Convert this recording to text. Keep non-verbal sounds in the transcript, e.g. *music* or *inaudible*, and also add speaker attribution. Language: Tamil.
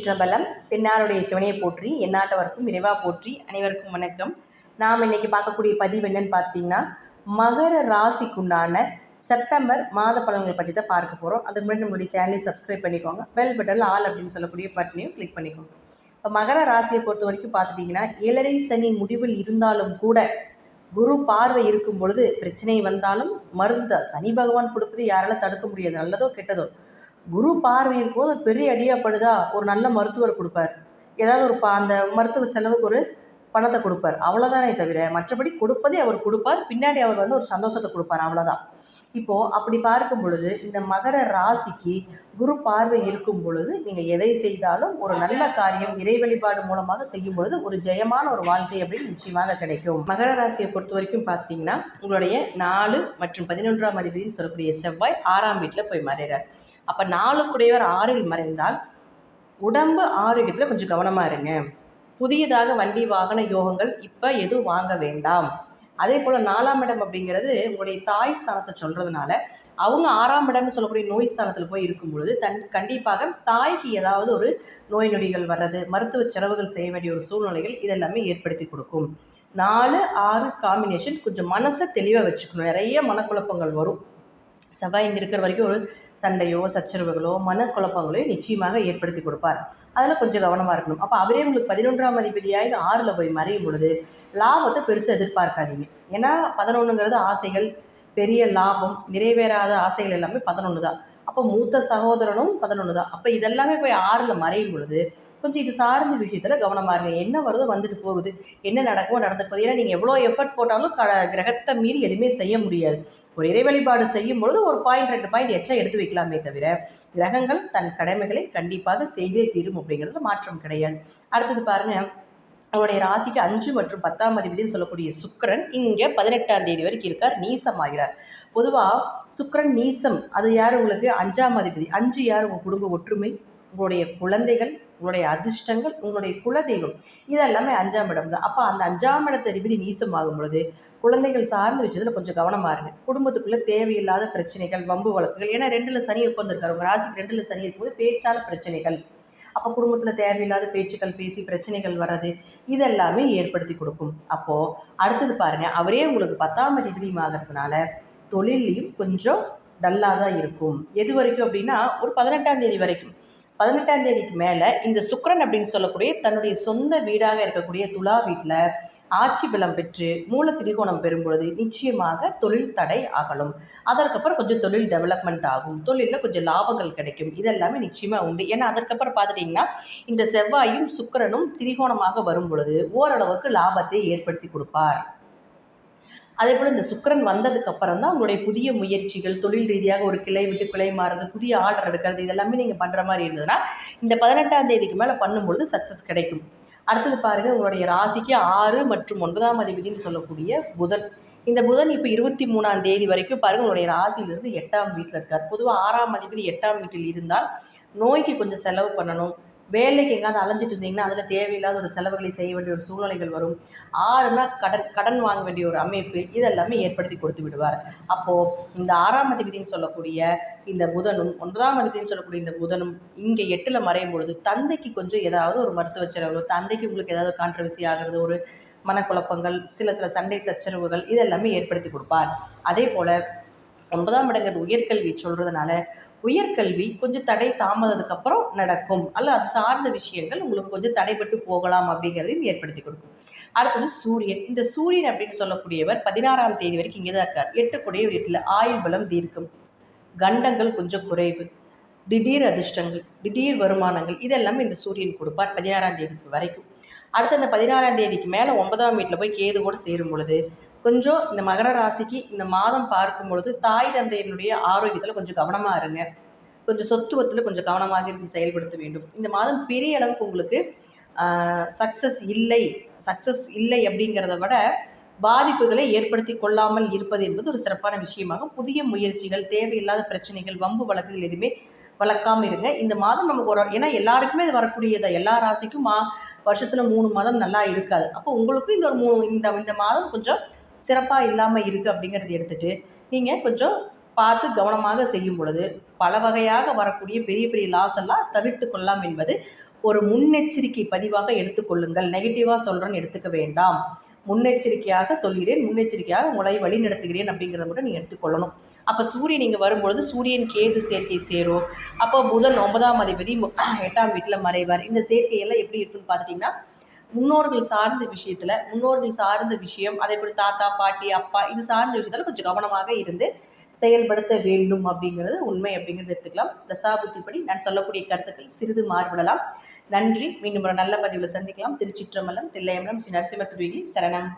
Speaker 1: திருச்சிற்றம்பலம் தென்னாருடைய சிவனையை போற்றி எந்நாட்டவருக்கும் இறைவா போற்றி அனைவருக்கும் வணக்கம். நாம் இன்றைக்கி பார்க்கக்கூடிய பதிவு என்னன்னு பார்த்தீங்கன்னா மகர ராசிக்குண்டான செப்டம்பர் மாத பலன்களை பற்றி தான் பார்க்க போகிறோம் அதுக்கு முன்னாடி நம்மளுடைய சேனலை சப்ஸ்கிரைப் பண்ணிக்கோங்க. பெல் பட்டனில் ஆல் அப்படின்னு சொல்லக்கூடிய பட்டனையும் கிளிக் பண்ணிக்கோங்க. இப்போ மகர ராசியை பொறுத்த வரைக்கும் பார்த்துட்டிங்கன்னா ஏழரை சனி முடிவில் இருந்தாலும் கூட குரு பார்வை இருக்கும் பொழுது பிரச்சனை வந்தாலும் மருந்த சனி பகவான் கொடுப்பது யாரால தடுக்க முடியாது. நல்லதோ கெட்டதோ. குரு பார்வை போது ஒரு பெரிய அடியாப்படுதா? ஒரு நல்ல மருத்துவர் கொடுப்பார். ஏதாவது ஒரு ப- அந்த மருத்துவ செலவுக்கு ஒரு பணத்தை கொடுப்பார். அவ்வளோதானே தவிர மற்றபடி கொடுப்பதே அவர் கொடுப்பார். பின்னாடி அவர் வந்து ஒரு சந்தோஷத்தை கொடுப்பார். அவ்வளோதான் இப்போது அப்படி பார்க்கும் பொழுது இந்த மகர ராசிக்கு குரு பார்வை இருக்கும் பொழுது நீங்கள் எதை செய்தாலும் ஒரு நல்ல காரியம் இறை வழிபாடு மூலமாக செய்யும் பொழுது ஒரு ஜெயமான ஒரு வாழ்க்கை அப்படின்னு நிச்சயமாக கிடைக்கும். மகர ராசியை பொறுத்த வரைக்கும் பார்த்தீங்கன்னா உங்களுடைய நாலு மற்றும் பதினொன்றாம் அதிபதினு சொல்லக்கூடிய செவ்வாய் ஆறாம் வீட்டில் போய் மாறிடுறார் அப்போ நாலு குடையவர் ஆறில் மறைந்தால் உடம்பு ஆரோக்கியத்தில் கொஞ்சம் கவனமாக இருங்க. புதியதாக வண்டி வாகன யோகங்கள் இப்போ எதுவும் வாங்க வேண்டாம். அதே போல் நாலாம் இடம் அப்படிங்கிறது உங்களுடைய தாய் ஸ்தானத்தை சொல்கிறதுனால அவங்க ஆறாம் இடம்னு சொல்லக்கூடிய நோய் ஸ்தானத்தில் போய் இருக்கும் பொழுது தன் கண்டிப்பாக தாய்க்கு ஏதாவது ஒரு நோய் நொடிகள் வர்றது மருத்துவ செலவுகள் செய்ய வேண்டிய ஒரு சூழ்நிலைகள் இதெல்லாமே ஏற்படுத்தி கொடுக்கும். நாலு ஆறு காம்பினேஷன் கொஞ்சம் மனசை தெளிவாக வச்சுக்கணும். நிறைய மனக்குழப்பங்கள் வரும். செவ்வாய் இங்கே இருக்கிற வரைக்கும் ஒரு சண்டையோ சச்சரவுகளோ மனக்குழப்பங்களோ நிச்சயமாக ஏற்படுத்தி கொடுப்பார். அதில் கொஞ்சம் கவனமாக இருக்கணும். அப்போ அவரே உங்களுக்கு பதினொன்றாம் அதிபதியாக ஆறில் போய் மறையும் பொழுது லாபத்தை பெருசாக எதிர்பார்க்காதீங்க. ஏன்னா பதினொன்றுங்கிறது ஆசைகள் பெரிய லாபம் நிறைவேறாத ஆசைகள் எல்லாமே பதினொன்று தான் அப்போ மூத்த சகோதரனும் பதினொன்று தான். அப்போ இதெல்லாமே போய் ஆறில் மறையும் பொழுது கொஞ்சம் இது சார்ந்த விஷயத்தில் கவனமாக இருங்க. என்ன வருதோ வந்துட்டு போகுது. என்ன நடக்குமோ நடந்து போகுது. ஏன்னா நீங்கள் எவ்வளோ எஃபர்ட் போட்டாலும் க கிரகத்தை மீறி எதுவுமே செய்ய முடியாது. ஒரு இறைவழிபாடு செய்யும் பொழுது ஒரு பாயிண்ட் ரெண்டு பாயிண்ட் எச்சா எடுத்து வைக்கலாமே தவிர கிரகங்கள் தன் கடமைகளை கண்டிப்பாக செய்தே தீரும் அப்படிங்கிறதுல மாற்றம் கிடையாது. அடுத்தது பாருங்கள் அவருடைய ராசிக்கு அஞ்சு மற்றும் பத்தாம் அதிபதினு சொல்லக்கூடிய சுக்கரன் இங்கே பதினெட்டாம் தேதி வரைக்கும் இருக்கார் நீசமாகிறார். பொதுவாக சுக்கரன் நீசம் அது யார் உங்களுக்கு? அஞ்சாம் அதிபதி. அஞ்சு யார்? உங்கள் குடும்ப ஒற்றுமை உங்களுடைய குழந்தைகள் உங்களுடைய அதிர்ஷ்டங்கள் உங்களுடைய குலதெய்வம். இதெல்லாமே அஞ்சாம் இடம் தான் அப்போ அந்த அஞ்சாம் இடத்த அதிபதி நீசமாகும் பொழுது குழந்தைகள் சார்ந்து வச்சதில் கொஞ்சம் கவனமாக இருங்க. குடும்பத்துக்குள்ளே தேவையில்லாத பிரச்சனைகள் வம்பு வழக்குகள் ஏன்னா ரெண்டில் சனி உட்காந்துருக்காரு உங்கள் ராசிக்கு ரெண்டில் சனி இருக்கும்போது பேச்சான பிரச்சனைகள். அப்போ குடும்பத்தில் தேவையில்லாத பேச்சுக்கள் பேசி பிரச்சனைகள் வர்றது இதெல்லாமே ஏற்படுத்தி கொடுக்கும். அப்போது அடுத்தது பாருங்கள் அவரே உங்களுக்கு பத்தாம் அதிபதியும் ஆகிறதுனால தொழிலையும் கொஞ்சம் டல்லாக தான் இருக்கும். எது வரைக்கும் அப்படின்னா ஒரு பதினெட்டாம் தேதி வரைக்கும். பதினெட்டாம் தேதிக்கு மேலே இந்த சுக்கரன் அப்படின்னு சொல்லக்கூடிய தன்னுடைய சொந்த வீடாக இருக்கக்கூடிய துலா வீட்டில் ஆட்சி பலம் பெற்று மூல திரிகோணம் பெறும் பொழுது நிச்சயமாக தொழில் தடை அகலும். அதற்கப்புறம் கொஞ்சம் தொழில் டெவலப்மெண்ட் ஆகும். தொழிலில் கொஞ்சம் லாபங்கள் கிடைக்கும். இதெல்லாமே நிச்சயமாக உண்டு. ஏன்னா அதற்கப்புறம் பார்த்துட்டிங்கன்னா இந்த செவ்வாயும் சுக்கரனும் திரிகோணமாக வரும் பொழுது ஓரளவுக்கு லாபத்தை ஏற்படுத்தி கொடுப்பார். அதே போல் இந்த சுக்கிரன் வந்ததுக்கு அப்புறம் தான் உங்களுடைய புதிய முயற்சிகள் தொழில் ரீதியாக ஒரு கிளை விட்டு கிளை மாறுறது புதிய ஆர்டர் எடுக்கிறது இதெல்லாமே நீங்கள் பண்ணுற மாதிரி இருந்ததுன்னா இந்த பதினெட்டாம் தேதிக்கு மேலே பண்ணும்பொழுது சக்ஸஸ் கிடைக்கும். அடுத்தது பாருங்கள் உங்களுடைய ராசிக்கு ஆறு மற்றும் ஒன்பதாம் அதிபதினு சொல்லக்கூடிய புதன். இந்த புதன் இப்போ இருபத்தி மூணாம் தேதி வரைக்கும் பாருங்கள் உங்களுடைய ராசியிலிருந்து எட்டாம் வீட்டில் இருக்கார். பொதுவாக ஆறாம் அதிபதி எட்டாம் வீட்டில் இருந்தால் நோய்க்கு கொஞ்சம் செலவு பண்ணணும். வேலைக்கு எங்காவது அலைஞ்சிட்டு இருந்தீங்கன்னா அதில் தேவையில்லாத ஒரு செலவுகளை செய்ய வேண்டிய ஒரு சூழ்நிலைகள் வரும். ஆறுனா கடன் கடன் வாங்க வேண்டிய ஒரு அமைப்பு இதெல்லாமே ஏற்படுத்தி கொடுத்து விடுவார். அப்போது இந்த ஆறாம் அதிபதினு சொல்லக்கூடிய இந்த புதனும் ஒன்பதாம் அதிபதினு சொல்லக்கூடிய இந்த புதனும் இங்கே எட்டில் மறையும் பொழுது தந்தைக்கு கொஞ்சம் ஏதாவது ஒரு மருத்துவ செலவு தந்தைக்கு உங்களுக்கு ஏதாவது கான்ட்ரவர்சி ஆகிறது ஒரு மனக்குழப்பங்கள் சில சில சண்டை சச்சரவுகள் இதெல்லாமே ஏற்படுத்தி கொடுப்பார். அதே போல் ஒன்பதாம் இடங்கிறது உயர்கல்வி சொல்கிறதுனால உயர்கல்வி கொஞ்சம் தடை தாமதத்துக்கு அப்புறம் நடக்கும். அல்ல அது சார்ந்த விஷயங்கள் உங்களுக்கு கொஞ்சம் தடைப்பட்டு போகலாம் அப்படிங்கிறதையும் ஏற்படுத்தி கொடுக்கும். அடுத்தது சூரியன். இந்த சூரியன் அப்படின்னு சொல்லக்கூடியவர் பதினாறாம் தேதி வரைக்கும் இங்கே தான் இருக்கார். எட்டு குடையவர் வீட்டில் ஆயுள் பலம் தீர்க்கும். கண்டங்கள் கொஞ்சம் குறைவு. திடீர் அதிர்ஷ்டங்கள் திடீர் வருமானங்கள் இதெல்லாமே இந்த சூரியன் கொடுப்பார் பதினாறாம் தேதிக்கு வரைக்கும். அடுத்து அந்த பதினாறாம் தேதிக்கு மேலே ஒன்பதாம் வீட்டில் போய் கேது கூட சேரும் பொழுது கொஞ்சம் இந்த மகர ராசிக்கு இந்த மாதம் பார்க்கும் பொழுது தாய் தந்தையினுடைய ஆரோக்கியத்தில் கொஞ்சம் கவனமாக இருங்க. கொஞ்சம் சொத்துவத்தில் கொஞ்சம் கவனமாக இருந்து செயல்படுத்த வேண்டும். இந்த மாதம் பெரிய அளவுக்கு உங்களுக்கு சக்ஸஸ் இல்லை. சக்ஸஸ் இல்லை அப்படிங்கிறத விட பாதிப்புகளை ஏற்படுத்தி கொள்ளாமல் இருப்பது என்பது ஒரு சிறப்பான விஷயமாகும். புதிய முயற்சிகள் தேவையில்லாத பிரச்சனைகள் வம்பு வழக்குகள் எதுவுமே வளர்க்காமல் இருங்க. இந்த மாதம் நமக்கு ஒரு ஏன்னா எல்லாருக்குமே இது வரக்கூடியதை? எல்லா ராசிக்கும் மா வருஷத்தில் மூணு மாதம் நல்லா இருக்காது. அப்போ உங்களுக்கும் இந்த ஒரு மூணு இந்த இந்த மாதம் கொஞ்சம் சிறப்பாக இல்லாமல் இருக்குது அப்படிங்கிறத எடுத்துகிட்டு நீங்கள் கொஞ்சம் பார்த்து கவனமாக செய்யும் பொழுது பல வகையாக வரக்கூடிய பெரிய பெரிய லாஸ் எல்லாம் தவிர்த்து கொள்ளலாம் என்பது ஒரு முன்னெச்சரிக்கை பதிவாக எடுத்துக்கொள்ளுங்கள் நெகட்டிவாக சொல்கிறேன்னு எடுத்துக்க வேண்டாம். முன்னெச்சரிக்கையாக சொல்கிறேன் முன்னெச்சரிக்கையாக உங்களை வழி நடத்துகிறேன் அப்படிங்கிறத மட்டும் நீங்கள் எடுத்துக்கொள்ளணும் அப்போ சூரியன் இங்கே வரும்பொழுது சூரியன் கேது சேர்க்கை சேரும். அப்போ புதன் ஒன்பதாம் அதிபதி மு- *clears throat* எட்டாம் வீட்டில் மறைவார். இந்த சேர்க்கையெல்லாம் எப்படி இருக்குன்னு பார்த்துட்டிங்கன்னா முன்னோர்கள் சார்ந்த விஷயத்தில் முன்னோர்கள் சார்ந்த விஷயம் அதே போல் தாத்தா பாட்டி அப்பா இது சார்ந்த விஷயத்தில் கொஞ்சம் கவனமாக இருந்து செயல்படுத்த வேண்டும் அப்படிங்கிறது உண்மை அப்படிங்கிறது எடுத்துக்கலாம். தசாபுத்திப்படி நான் சொல்லக்கூடிய கருத்துக்கள் சிறிது மாறுபடலாம். நன்றி. மீண்டும் ஒரு நல்ல பதிவில் சந்திக்கலாம். திருச்சிற்றம்பலம் தில்லையம்பலம் ஸ்ரீ நரசிம்ம திருவிழி சரணம்.